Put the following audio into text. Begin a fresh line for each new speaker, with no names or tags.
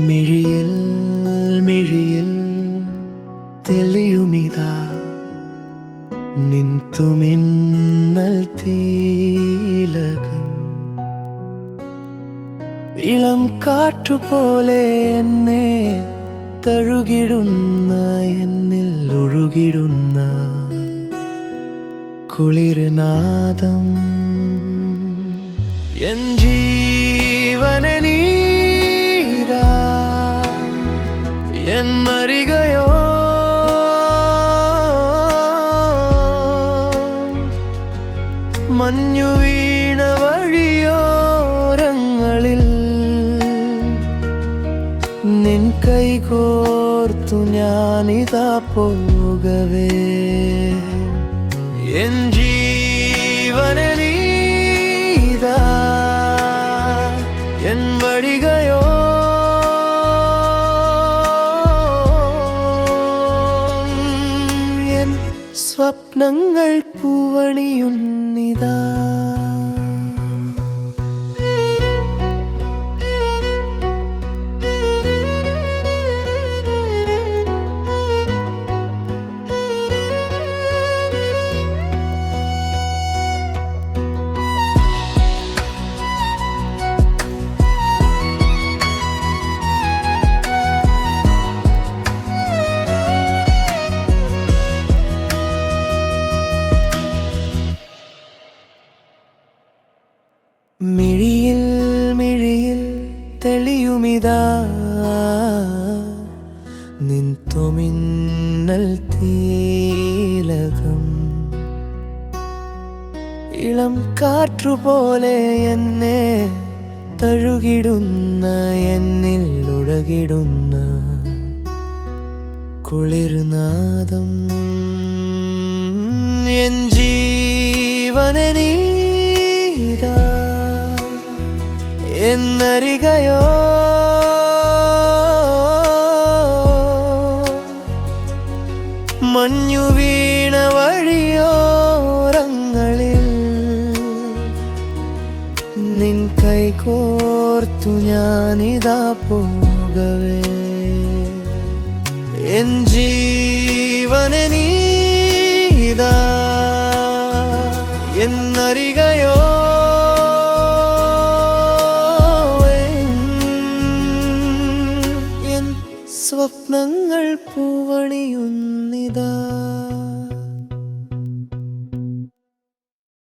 മിഴിയിൽ മിഴിയിൽ തെളിയുമിതാ നിന്തുമിന്നൽ തീലകം ഇളം കാറ്റുപോലെ എന്നെ തഴുകിടുന്ന എന്നിൽ ഒഴുകിടുന്ന കുളിർനാദം. എൻ ജീവന മഞ്ഞു വീണ വഴിയോരങ്ങളിൽ കൈകോർത്തു ഞാനിതാ പോകവേ. എൻ ജീവന നീതാ. എൻ വഴികയോ. എൻ സ്വപ്നങ്ങൾ പൂവണിയുന്നിതാ മിഴിയിൽ മിഴിയിൽ തെളിയുമിതാ. നിൻ തുമിന്നൽ തീലകം. ഇളം കാറ്റുപോലെ എന്നെ തഴുകിടുന്ന എന്നിൽ ഉഴകിടുന്ന കുളിർനാദം. എൻ ജീവന എന്നറികയോ മഞ്ഞു വീണ വഴിയോരങ്ങളിൽ നിൻ കൈകോർത്തു ഞാനിതാ പോകവേ. എൻ ജീവന നീതാ എന്നറികയോ പൂവണിയുന്നിതാ.